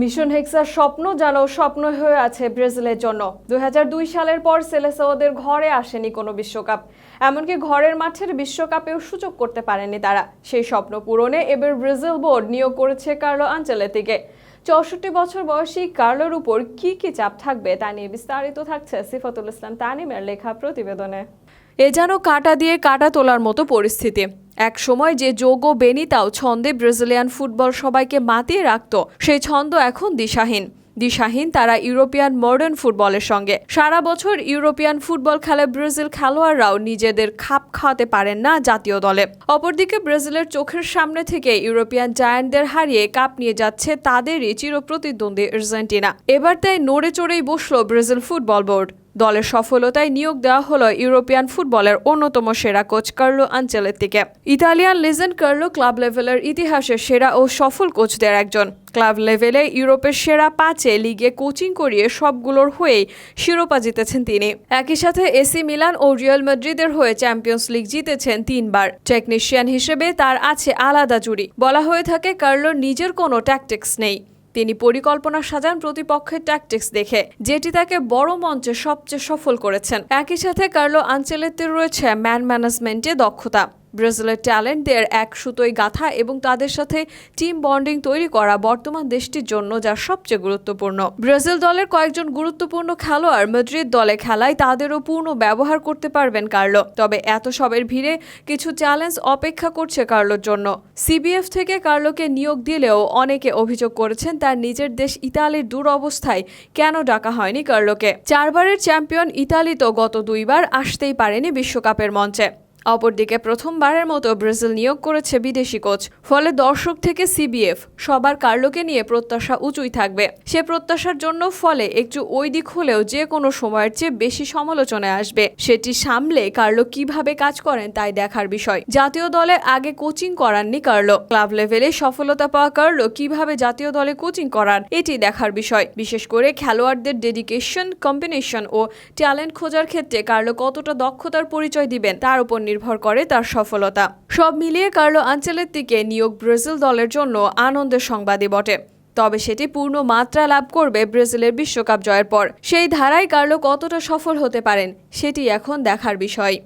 Mission হেক্সার স্বপ্ন যেন স্বপ্ন হয়ে আছে ব্রাজিলের জন্য। দু হাজার দুই সালের পর সেলেসাওদের ঘরে আসেনি কোনো বিশ্বকাপ। এমনকি ঘরের মাঠের বিশ্বকাপেও সুযোগ করতে পারেনি তারা। সেই স্বপ্ন পূরণে এবার ব্রাজিল বোর্ড নিয়োগ করেছে কার্লো আঞ্চেলেতিকে। চৌষট্টি বছর বয়সী কার্লোর উপর কি কি চাপ থাকবে তা নিয়ে বিস্তারিত থাকছে সিফাতুল ইসলাম তানিমের লেখা প্রতিবেদনে। এ যেন কাটা দিয়ে কাটা তোলার মতো পরিস্থিতি। এক সময় যে যোগো বেনিতাও ছন্দে ব্রাজিলিয়ান ফুটবল সবাইকে মাতিয়ে রাখত সেই ছন্দ এখন দিশাহীন। দিশাহীন তারা ইউরোপিয়ান মডার্ন ফুটবলের সঙ্গে। সারা বছর ইউরোপিয়ান ফুটবল খেলে ব্রাজিল খেলোয়াড়রাও নিজেদের খাপ খাওয়াতে পারেন না জাতীয় দলে। অপরদিকে ব্রাজিলের চোখের সামনে থেকে ইউরোপিয়ান জায়ান্টদের হারিয়ে কাপ নিয়ে যাচ্ছে তাদেরই চিরপ্রতিদ্বন্দ্বী আর্জেন্টিনা। এবার তাই নড়ে চড়েই বসল ব্রাজিল ফুটবল বোর্ড। দলের সফলতায় নিয়োগ দেওয়া হলো ইউরোপিয়ান ফুটবলের অন্যতম সেরা কোচ কার্লো আঞ্চলের আঞ্চেলেত্তিকে। ইতালিয়ান লিজেন্ড কার্লো ক্লাব লেভেলের ইতিহাসের সেরা ও সফল কোচদের একজন। ক্লাব লেভেলে ইউরোপের সেরা পাঁচে লিগে কোচিং করিয়ে সবগুলোর হয়েই শিরোপা জিতেছেন তিনি। একই সাথে এসি মিলান ও রিয়াল মাদ্রিদের হয়ে চ্যাম্পিয়ন্স লিগ জিতেছেন তিনবার। টেকনিশিয়ান হিসেবে তার আছে আলাদা জুড়ি। বলা হয়ে থাকে কার্লোর নিজের কোনো ট্যাকটিক্স নেই। তিনি পরিকল্পনা সাজান প্রতিপক্ষের ট্যাকটিক্স দেখে, যেটি তাকে বড় মঞ্চে সবচেয়ে সফল করেছেন। একই সাথে কার্লো আঞ্চেলেতে রয়েছে ম্যান ম্যানেজমেন্টে দক্ষতা। ব্রাজিলের ট্যালেন্টদের এক সুতোয় গাথা এবং তাদের সাথে টিম বন্ডিং তৈরি করা বর্তমান দেশটির জন্য যা সবচেয়ে গুরুত্বপূর্ণ। ব্রাজিল দলের কয়েকজন গুরুত্বপূর্ণ খেলোয়াড় মাদ্রিদ দলে খেলায় তাদেরও পূর্ণ ব্যবহার করতে পারবেন কার্লো। তবে এত সবের ভিড়ে কিছু চ্যালেঞ্জ অপেক্ষা করছে কার্লোর জন্য। সিবিএফ থেকে কার্লোকে নিয়োগ দিলেও অনেকে অভিযোগ করেছেন তার নিজের দেশ ইতালির দুরবস্থায় কেন ডাকা হয়নি কার্লোকে। চারবারের চ্যাম্পিয়ন ইতালি তো গত দুইবার আসতেই পারেনি বিশ্বকাপের মঞ্চে। অপরদিকে প্রথমবারের মতো ব্রাজিল নিয়োগ করেছে বিদেশি কোচ, ফলে দর্শক থেকে সিবিএফ সবার কার্লোকে নিয়ে প্রত্যাশা উঁচুই থাকবে। সে প্রত্যাশার জন্য ফলে একটু ওই দিক হলেও যে কোনো সময়ের চেয়ে বেশি সমালোচনায় আসবে। সেটি সামলে কার্লো কীভাবে কাজ করেন তাই দেখার বিষয়। জাতীয় দলে আগে কোচিং করাননি কার্লো। ক্লাব লেভেলে সফলতা পাওয়া কার্লো কীভাবে জাতীয় দলে কোচিং করান, এটি দেখার বিষয়। বিশেষ করে খেলোয়াড়দের ডেডিকেশন, কম্বিনেশন ও ট্যালেন্ট খোঁজার ক্ষেত্রে কার্লো কতটা দক্ষতার পরিচয় দিবেন, তার উপর নির্ভর করে তার সফলতা। সব মিলিয়ে কার্লো আঞ্চেলেত্তিকে নিয়োগ ব্রাজিল দলের জন্য আনন্দের সংবাদই বটে। তবে সেটি পূর্ণ মাত্রা লাভ করবে ব্রাজিলের বিশ্বকাপ জয়ের পর। সেই ধারায় কার্লো কতটা সফল হতে পারেন, সেটি এখন দেখার বিষয়।